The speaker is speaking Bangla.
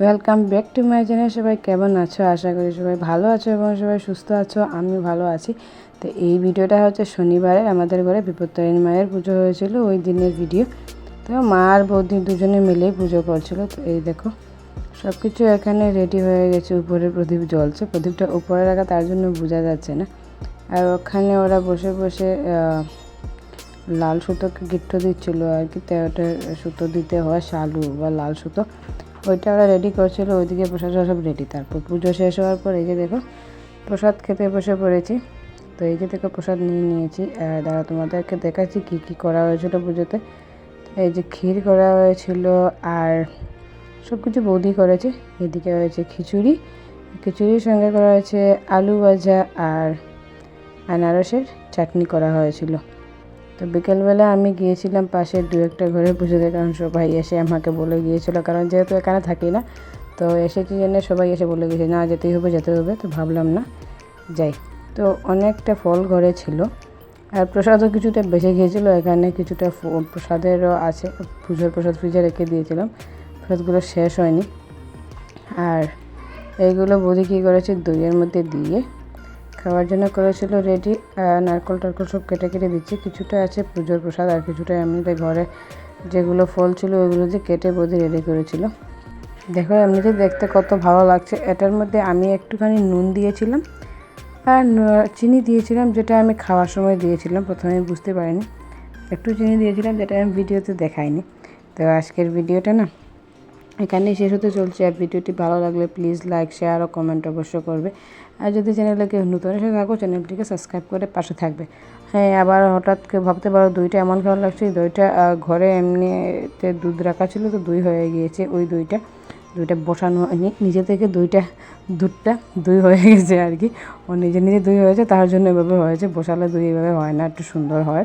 Welcome back to my channel সবাই কেমন আছো? আশা করি সবাই ভালো আছো এবং সবাই সুস্থ আছো। আমিও ভালো আছি। তো এই ভিডিওটা হচ্ছে শনিবারে আমাদের ঘরে বিপত্তারিণী মায়ের পুজো হয়েছিল, ওই দিনের ভিডিও তো মা আর বৌদি দুজনে মিলেই পুজো করছিল। তো এই দেখো সব কিছু এখানে রেডি হয়ে গেছে। উপরে প্রদীপ জ্বলছে। প্রদীপটা উপরে রাখা, তার জন্য বোঝা যাচ্ছে না। আর ওখানে ওরা বসে বসে লাল সুতোকে গিট্ট দিচ্ছিল আর কি। তো ওটা সুতো দিতে হয়, শালু বা লাল সুতো। ওইটা ওরা রেডি করছিল, ওইদিকে প্রসাদ সব রেডি তারপর পুজো শেষ হওয়ার পর এই যে দেখো, প্রসাদ খেতে বসে পড়েছি। তো এই যে দেখো, প্রসাদ নিয়ে নিয়েছি। আর দাঁড়া তোমাদেরকে দেখাচ্ছি কী কী করা হয়েছিল পুজোতে। এই যে ক্ষীর করা হয়েছিল আর সব কিছু বৌদি করেছে। এদিকে হয়েছে খিচুড়ি, খিচুড়ির সঙ্গে করা হয়েছে আলু ভাজা আর আনারসের চাটনি করা হয়েছিল। তো বিকেলবেলা আমি গিয়েছিলাম পাশে দু একটা ঘরে পুজোতে, কারণ সবাই এসে আমাকে বলে গিয়েছিল, কারণ যেহেতু এখানে থাকি না, তো এসেছি জেনে সবাই এসে বলে গিয়েছে, না, যেতেই হবে, যেতে হবে। তো ভাবলাম, না, যাই। তো অনেকটা ফল ঘরে ছিল, আর প্রসাদও কিছুটা বেঁচে গিয়েছিল, এখানে কিছুটা প্রসাদেরও আছে, পুজোর প্রসাদ ফ্রিজে রেখে দিয়েছিলাম, প্রসাদগুলো শেষ হয়নি। আর এইগুলো বৌদি কী করেছে, দইয়ের মধ্যে দিয়ে খাওয়ার জন্য করেছিল রেডি নারকল টারকল সব কেটে কেটে দিচ্ছি। কিছুটা আছে পুজোর প্রসাদ আর কিছুটা এমনিতে ঘরে যেগুলো ফল ছিল ওইগুলো দিয়ে কেটে বৌদি রেডি করেছিল। দেখো এমনিতে দেখতে কত ভালো লাগছে। এটার মধ্যে আমি একটুখানি নুন দিয়েছিলাম আর চিনি দিয়েছিলাম যেটা আমি খাওয়ার সময় দিয়েছিলাম প্রথমে বুঝতে পারিনি। একটু চিনি দিয়েছিলাম যেটা আমি ভিডিওতে দেখাইনি। তো আজকের ভিডিওটা না এখানেই শেষ হতে চলছে আর ভিডিওটি ভালো লাগলে প্লিজ লাইক শেয়ার ও কমেন্ট অবশ্য করবে। আর যদি চ্যানেলে কেউ নতুন এসে থাকো চ্যানেলটিকে সাবস্ক্রাইব করে পাশে থাকবে। হ্যাঁ আবার হঠাৎ কেউ ভাবতে পারো দুইটা এমন ভালো লাগছে, দইটা ঘরে এমনিতে দুধ রাখা ছিল তো দুই হয়ে গিয়েছে ওই দুইটা। দুইটা বসানো হয়নি, নিজে থেকে দুইটা দুধটা দুই হয়ে গেছে আর কি। ও নিজে নিজে দুই হয়েছে, তার জন্য এভাবে হয়েছে, বসালে দুই এভাবে হয় না, একটু সুন্দর হয়।